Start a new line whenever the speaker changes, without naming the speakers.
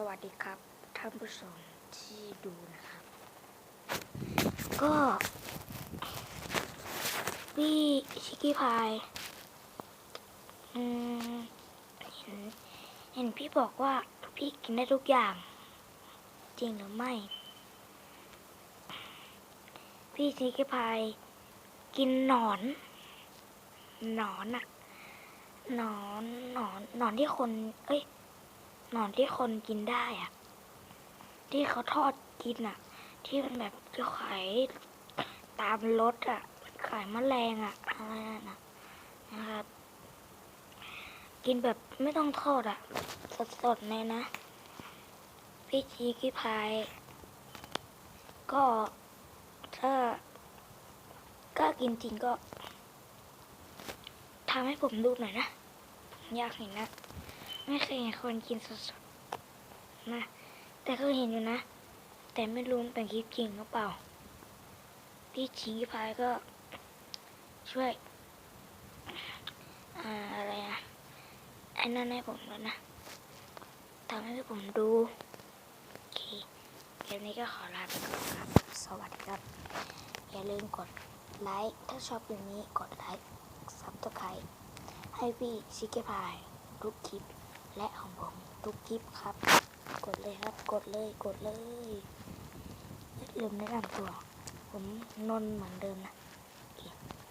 สวัสดีครับ ท่านผู้ชมที่ดูนะครับ ก็พี่ชิคกี้พายเห็นเห็นพี่บอกว่าพี่กินได้ทุกอย่าง จริงหรือไม่ พี่ชิคกี้พายกินหนอน หนอนอะหนอนหนอนหนอนที่คน เอ้ย หนอนที่คนกินได้อะที่เขาทอดกินอะที่มันแบบจะขายตามรถอะขายมแมลงอะอะไรนั่นอะนะครับ กินแบบไม่ต้องทอดอะสดๆเลยนะ พี่ชีกี้พาย ก็ถ้ากล้ากินจริงก็ทำให้ผมดูหน่อยนะ ผมอยากเห็นนะ ไม่เคยเห็นคนกินสดๆนะ แต่ก็เห็นอยู่นะ แต่ไม่รู้เป็นคลิปจริงหรือเปล่าพี่ชีพายก็ช่วยอ่าอะไรนะไอ้นั่นให้ผมแล้วยนะทำให้ผมดูโอเคเกมนี้ก็ขอลาไปก่อนครับ สวัสดีครับ อย่าลืมกดไลค์ ถ้าชอบคลิปนี้กดไลค์ซับสไครต์ให้พี่ชิคกี้พายทุกคลิป และของผมทุกคลิปครับ กดเลยครับ กดเลย กดเลยอย่าลืมแนะนำตัว ผมนนท์เหมือนเดิมนะ